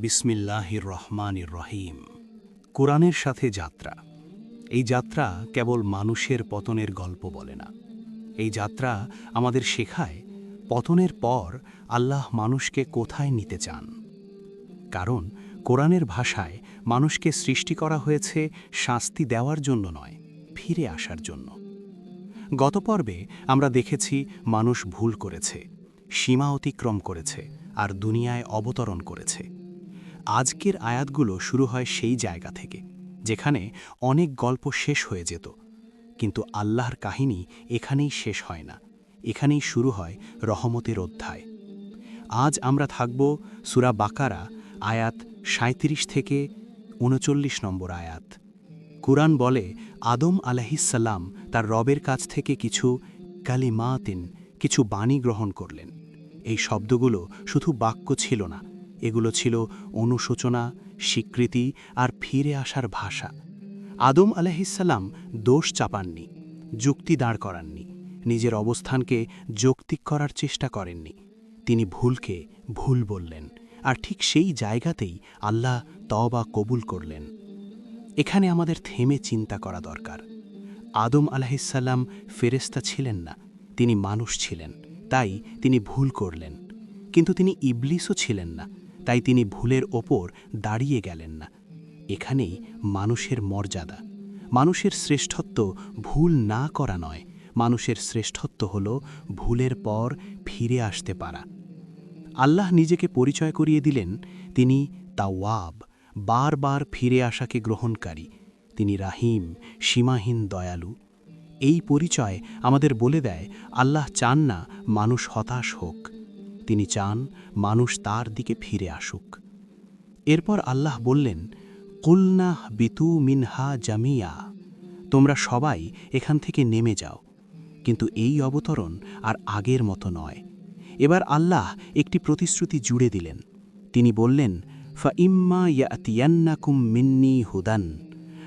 বিসমিল্লাহির রহমানির রহিম। কোরআনের সাথে যাত্রা। এই যাত্রা কেবল মানুষের পতনের গল্প বলে না। এই যাত্রা আমাদের শেখায় পতনের পর আল্লাহ মানুষকে কোথায় নিতে চান। কারণ কোরআনের ভাষায় মানুষকে সৃষ্টি করা হয়েছে শাস্তি দেওয়ার জন্য নয়, ফিরে আসার জন্য। গত পর্বে আমরা দেখেছি মানুষ ভুল করেছে, সীমা অতিক্রম করেছে, আর দুনিয়ায় অবতরণ করেছে। আজকের আয়াতগুলো শুরু হয় সেই জায়গা থেকে, যেখানে অনেক গল্প শেষ হয়ে যেত। কিন্তু আল্লাহর কাহিনী এখানেই শেষ হয় না। এখানেই শুরু হয় রহমতের অধ্যায়। আজ আমরা থাকব সুরা বাকারা, আয়াত সাঁত্রিশ থেকে উনচল্লিশ নম্বর আয়াত। কুরআন বলে, আদম আলাহিসাল্লাম তার রবের কাছ থেকে কিছু কালিমাতিন, কিছু বাণী গ্রহণ করলেন। এই শব্দগুলো শুধু বাক্য ছিল না এগুলো ছিল অনুশোচনা, স্বীকৃতি আর ফিরে আসার ভাষা। আদম আলাহিসাল্লাম দোষ চাপাননি, যুক্তি দাঁড় করাননি, নিজের অবস্থানকে যৌক্তিক করার চেষ্টা করেননি। তিনি ভুলকে ভুল বললেন আর ঠিক সেই জায়গাতেই আল্লাহ তওবা কবুল করলেন। এখানে আমাদের থেমে চিন্তা করা দরকার। আদম আলাহিসাল্লাম ফেরেস্তা ছিলেন না, তিনি মানুষ ছিলেন, তাই তিনি ভুল করলেন। কিন্তু তিনি ইবলিসও ছিলেন না তাই তিনি ভুলের ওপর দাঁড়িয়ে গেলেন না। এখানেই মানুষের মর্যাদা। মানুষের শ্রেষ্ঠত্ব ভুল না করা নয়। মানুষের শ্রেষ্ঠত্ব হল ভুলের পর ফিরে আসতে পারা। আল্লাহ নিজেকে পরিচয় করিয়ে দিলেন। তিনি তাওয়াব, বারবার ফিরে আসাকে গ্রহণকারী। তিনি রাহিম, সীমাহীন দয়ালু। এই পরিচয় আমাদের বলে দেয়, আল্লাহ চান না মানুষ হতাশ হোক। তিনি চান মানুষ তার দিকে ফিরে আসুক। এরপর আল্লাহ বললেন কুলনাহ বিতু মিনহা জামিয়া, তোমরা সবাই এখান থেকে নেমে যাও। কিন্তু এই অবতরণ আর আগের মতো নয়। এবার আল্লাহ একটি প্রতিশ্রুতি জুড়ে দিলেন। তিনি বললেন ফা ইম্মা ইয়াতিয়ান্নাকুম মিন্নি হুদান,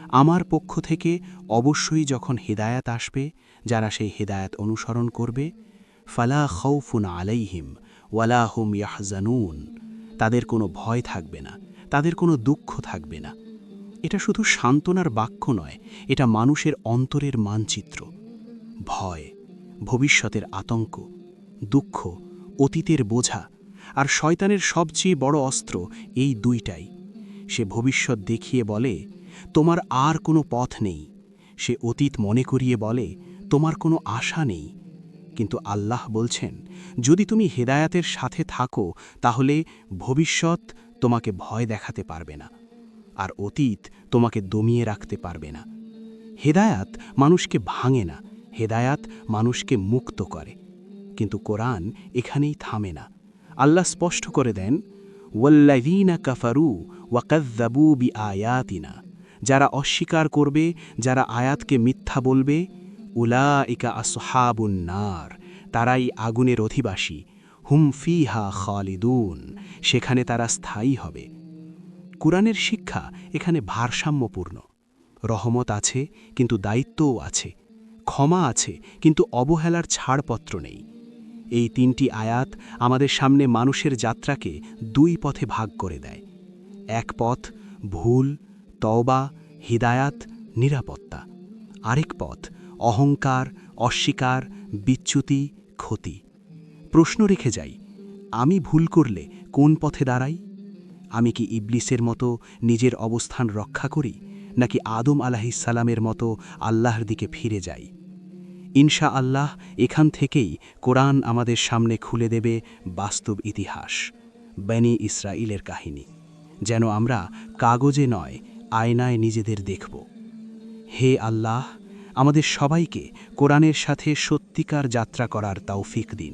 আমার পক্ষ থেকে অবশ্যই যখন হেদায়াত আসবে, যারা সেই হেদায়াত অনুসরণ করবে, ফালা খৌফুন আলাইহিম ওয়ালাহুম ইয়াহজানুন। তাদের কোনো ভয় থাকবে না, তাদের কোনো দুঃখ থাকবে না। এটা শুধু সান্ত্বনার বাক্য নয়, এটা মানুষের অন্তরের মানচিত্র। ভয়, ভবিষ্যতের আতঙ্ক, দুঃখ, অতীতের বোঝা আর শয়তানের সবচেয়ে বড় অস্ত্র এই দুইটাই। সে ভবিষ্যৎ দেখিয়ে বলে, তোমার আর কোনো পথ নেই। সে অতীত মনে করিয়ে বলে, তোমার কোনো আশা নেই। কিন্তু আল্লাহ বলছেন, যদি তুমি হেদায়াতের সাথে থাকো, তাহলে ভবিষ্যৎ তোমাকে ভয় দেখাতে পারবে না, আর অতীত তোমাকে দমিয়ে রাখতে পারবে না। হেদায়াত মানুষকে ভাঙে না, হেদায়াত মানুষকে মুক্ত করে। কিন্তু কোরআন এখানেই থামে না। আল্লাহ স্পষ্ট করে দেন ওয়াল্লাদিনা কাফারু ওয়াকাদ্দাবু বি আয়াতিনা যারা অস্বীকার করবে, যারা আয়াতকে মিথ্যা বলবে উলা ইকা আসহাবুন নার, তারাই আগুনের অধিবাসী, হুম ফিহা খালিদুন, সেখানে তারা স্থায়ী হবে। কুরআনের শিক্ষা এখানে ভারসাম্যপূর্ণ। রহমত আছে, কিন্তু দায়িত্বও আছে। ক্ষমা আছে, কিন্তু অবহেলার ছাড়পত্র নেই। এই তিনটি আয়াত আমাদের সামনে মানুষের যাত্রাকে দুই পথে ভাগ করে দেয়। এক পথ, ভুল, তওবা, হিদায়াত, নিরাপত্তা। আরেক পথ অহংকার, অস্বীকার, বিচ্যুতি, ক্ষতি। প্রশ্ন রেখে যাই, আমি ভুল করলে কোন পথে দাঁড়াই? আমি কি ইবলিসের মতো নিজের অবস্থান রক্ষা করি, নাকি আদম আলাহিসাল্লামের মতো আল্লাহর দিকে ফিরে যাই? ইনশা আল্লাহ এখান থেকেই কোরআন আমাদের সামনে খুলে দেবে বাস্তব ইতিহাস, বেনি ইসরাইলের কাহিনী। যেন আমরা কাগজে নয়, আয়নায় নিজেদের দেখব। হে আল্লাহ আমাদের সবাইকে কোরআনের সাথে সত্যিকার যাত্রা করার তৌফিক দিন।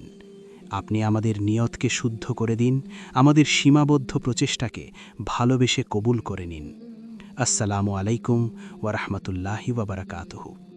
আপনি আমাদের নিয়তকে শুদ্ধ করে দিন, আমাদের সীমাবদ্ধ প্রচেষ্টাকে ভালোবেসে কবুল করে নিন। আসসালামু আলাইকুম ওয়ারহমতুল্লাহি ওবরাকাতহু